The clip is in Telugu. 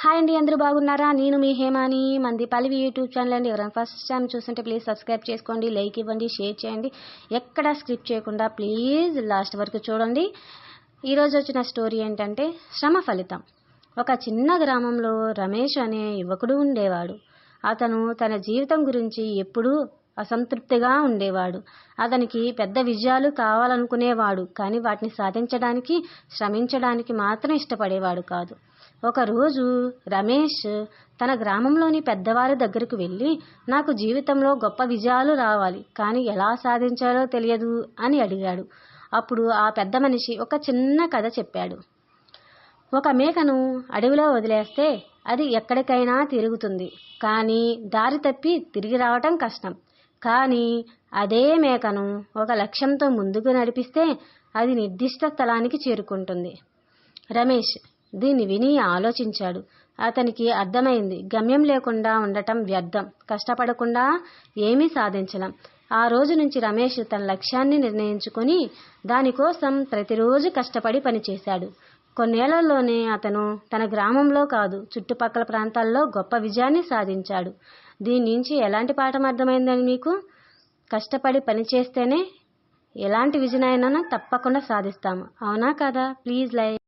హాయ్ అండి అందరూ బాగున్నారా? నేను మీ హేమాని మంది పలివి యూట్యూబ్ ఛానల్ అండి. ఎవరైనా ఫస్ట్ టైం చూస్తుంటే ప్లీజ్ సబ్స్క్రైబ్ చేసుకోండి లైక్ ఇవ్వండి షేర్ చేయండి. ఎక్కడ స్క్రిప్ట్ చేయకుండా ప్లీజ్ లాస్ట్ వరకు చూడండి. ఈరోజు వచ్చిన స్టోరీ ఏంటంటే శ్రమ ఫలితం. ఒక చిన్న గ్రామంలో రమేష్ అనే యువకుడు ఉండేవాడు. అతను తన జీవితం గురించి ఎప్పుడూ అసంతృప్తిగా ఉండేవాడు. అతనికి పెద్ద విజయాలు కావాలనుకునేవాడు కానీ వాటిని సాధించడానికి శ్రమించడానికి మాత్రం ఇష్టపడేవాడు కాదు. ఒకరోజు రమేష్ తన గ్రామంలోని పెద్దవారి దగ్గరకు వెళ్ళి నాకు జీవితంలో గొప్ప విజయాలు రావాలి కానీ ఎలా సాధించాలో తెలియదు అని అడిగాడు. అప్పుడు ఆ పెద్ద మనిషి ఒక చిన్న కథ చెప్పాడు. ఒక మేకను అడవిలో వదిలేస్తే అది ఎక్కడికైనా తిరుగుతుంది కానీ దారి తప్పి తిరిగి రావటం కష్టం. కానీ అదే మేకను ఒక లక్ష్యంతో ముందుకు నడిపిస్తే అది నిర్దిష్ట స్థలానికి చేరుకుంటుంది. రమేష్ దీన్ని విని ఆలోచించాడు. అతనికి అర్థమైంది. గమ్యం లేకుండా ఉండటం వ్యర్థం. కష్టపడకుండా ఏమీ సాధించలేం. ఆ రోజు నుంచి రమేష్ తన లక్ష్యాన్ని నిర్ణయించుకొని దానికోసం ప్రతిరోజు కష్టపడి పనిచేశాడు. కొన్నేళ్ళలోనే అతను తన గ్రామంలో కాదు చుట్టుపక్కల ప్రాంతాల్లో గొప్ప విజయాన్ని సాధించాడు. దీని నుంచి ఎలాంటి పాఠం అర్థమైందని మీకు? కష్టపడి పనిచేస్తేనే ఎలాంటి విజయనైనా తప్పకుండా సాధిస్తాము. అవునా కదా? Please like